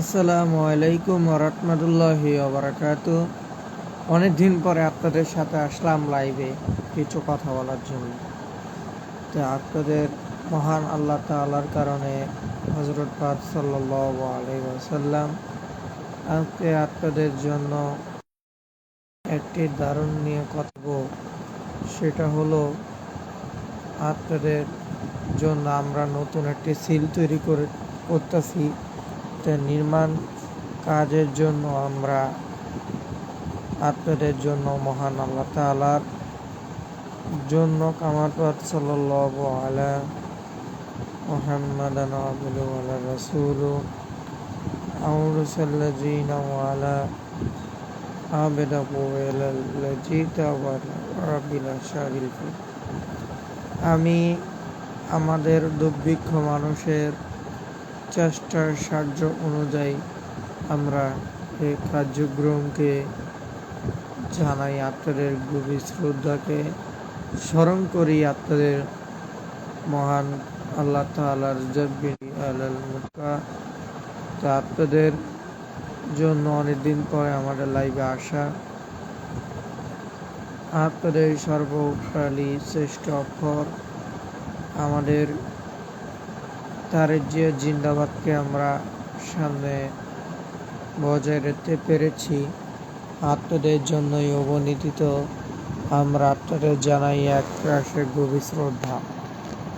আসসালামু আলাইকুম রহমতুল্লাহি ওবরাকাত অনেক দিন পরে আপনাদের সাথে আসলাম লাইভে কিছু কথা বলার জন্য। তো আপনাদের মহান আল্লাহ তাআলার কারণে হজরত আলাইহি ওয়াসাল্লাম আজকে আপনাদের জন্য একটি দারুণ নিয়ে কথা। সেটা হলো আপনাদের জন্য আমরা নতুন একটি সিল তৈরি করে করতেছি। তা নির্মাণ কাজের জন্য আমরা আপনাদের জন্য মহান আল্লাহ তালার জন্য কামারপাত সাল্লাল্লাহু আলা মুহাম্মাদান আলা রাসূলু আমি আমাদের দুর্ভিক্ষ মানুষের চেষ্টার সাহায্য অনুযায়ী আমরা এই কার্যক্রমকে জানাই আপনাদের গভীর শ্রদ্ধাকে স্মরণ করি আপনাদের মহান আল্লাহ তালার মুকা তো আপনাদের জন্য অনেকদিন পরে আমাদের লাইভে আসা। আপনাদের সর্বকালী শ্রেষ্ঠ অক্ষর। আমাদের তারের যে জিন্দাবাদকে আমরা সামনে বজায় রাখতে পেরেছি। আত্মদের জন্যই অবনীতিত আমরা আপনাদের জানাই এক রাশের গভীর শ্রদ্ধা।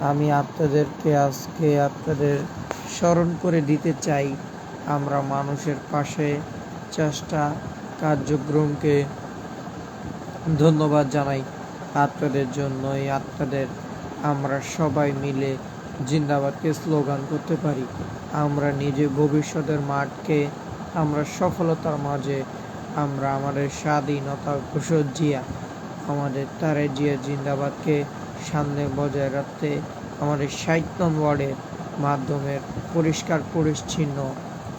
আমি আপনাদেরকে আজকে আপনাদের স্মরণ করে দিতে চাই। আমরা মানুষের পাশে চেষ্টা, কার্যক্রমকে ধন্যবাদ জানাই। আপনাদের জন্যই আপনাদের আমরা সবাই মিলে জিন্দাবাদকে স্লোগান করতে পারি। আমরা নিজে ভবিষ্যতের মাঠকে, আমরা সফলতার মাঝে, আমরা আমাদের স্বাধীনতা ঘোষক জিয়া। আমাদের তারে জিয়া জিন্দাবাদকে সামনে বজায় রাখতে আমাদের ষাট ওয়ার্ডের মাধ্যমে পরিষ্কার পরিচ্ছন্ন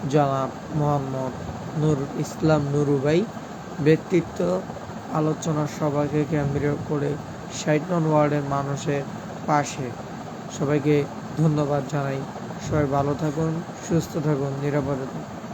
জনাব মোহাম্মদ নুর ইসলাম নুরুবাই ব্যক্তিত্ব আলোচনা সভাকে কেন্দ্র করে ষাট ওয়ার্ডের মানুষের পাশে সবাইকে ধন্যবাদ জানাই। সবাই ভালো থাকুন সুস্থ থাকুন নিরাপদে থাকুন।